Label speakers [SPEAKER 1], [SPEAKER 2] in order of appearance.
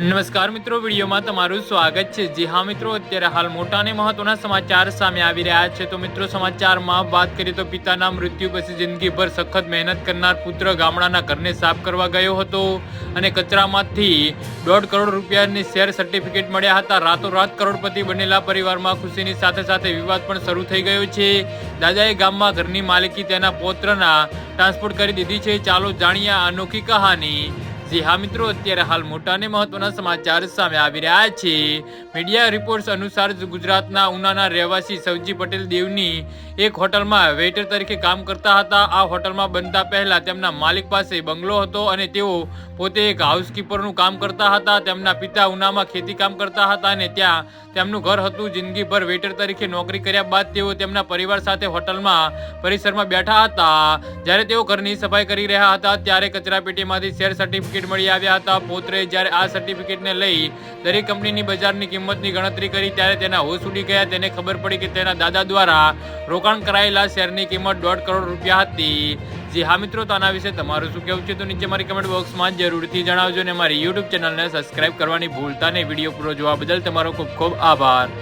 [SPEAKER 1] નમસ્કાર મિત્રો, વિડીયોમાં તમારું સ્વાગત છે. જી હા મિત્રો, અત્યારે હાલ મોટા અને મહત્વના સમાચાર સામે આવી રહ્યા છે. તો મિત્રો, સમાચારમાં વાત કરીએ તો પિતાના મૃત્યુ પછી જિંદગીભર સખત મહેનત કરનાર પુત્ર ગામડાના ઘરને સાફ કરવા ગયો હતો અને કચરામાંથી દોઢ કરોડ રૂપિયાની શેર સર્ટિફિકેટ મળ્યા હતા. રાતોરાત કરોડપતિ બનેલા પરિવારમાં ખુશીની સાથે સાથે વિવાદ પણ શરૂ થઈ ગયો છે. દાદાએ ગામમાં ઘરની માલિકી તેના પૌત્રના ટ્રાન્સપોર્ટ કરી દીધી છે. ચાલો જાણીએ અનોખી કહાની જી હા મિત્રો, અત્યારે હાલ મોટા અને મહત્વના સમાચાર સામે આવી રહ્યા છે. મીડિયા રિપોર્ટ્સ અનુસાર ગુજરાતના ઉનાના રહેવાસી સવજી પટેલ દેવની એક હોટલમાં વેઇટર તરીકે કામ કરતા હતા. આ હોટલમાં બનતા પહેલા તેમના માલિક પાસે બંગલો હતો અને તેઓ પોતે એક હાઉસકીપરનું કામ કરતા હતા. તેમના પિતા ઉનામાં ખેતી કામ કરતા હતા અને ત્યાં તેમનું ઘર હતું. જિંદગીભર વેઇટર તરીકે નોકરી કર્યા બાદ તેઓ તેમના પરિવાર સાથે હોટલમાં, પરિસરમાં બેઠા હતા. જ્યારે તેઓ ઘરની સફાઈ કરી રહ્યા હતા, ત્યારે કચરાપેટીમાંથી શેર સર્ટિફિકેટ મળી આવ્યા હતા. પોત્રે જ્યારે આ સર્ટિફિકેટને લઈ દરેક કંપનીની બજારની કિંમતની ગણતરી કરી, ત્યારે તેના હોશ ઉડી ગયા. તેને ખબર પડી કે તેના દાદા દ્વારા રોકાણ કરાયેલા શેરની કિંમત દોઢ કરોડ રૂપિયા હતી. જી હા મિત્રો, તો આના વિશે તમારું શું કહેવું છે? તો નીચે મારી કમેન્ટ બોક્સમાં જરૂરથી જણાવજો અને મારી યુટ્યુબ ચેનલને સબસ્ક્રાઇબ કરવાની ભૂલતા નહીં. વીડિયો પૂરો જોવા બદલ તમારો ખૂબ ખૂબ આભાર.